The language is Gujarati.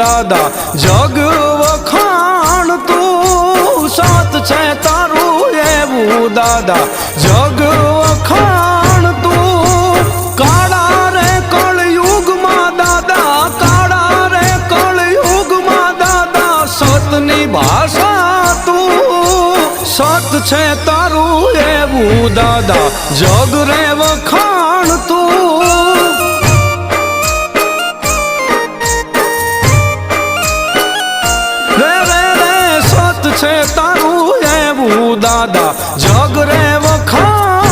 દાદા, જગ વખાણ તું સાત છે તારું એવું દાદા. જગ વખાણ તું કાળા રે કળયુગમાં દાદા, કાળા રે કળયુગમાં દાદા. સતની ભાષા તું સત છે તારું એવું દાદા. જગ રે વખાણ છે તારું એવું દાદા? જગ રે વખાણ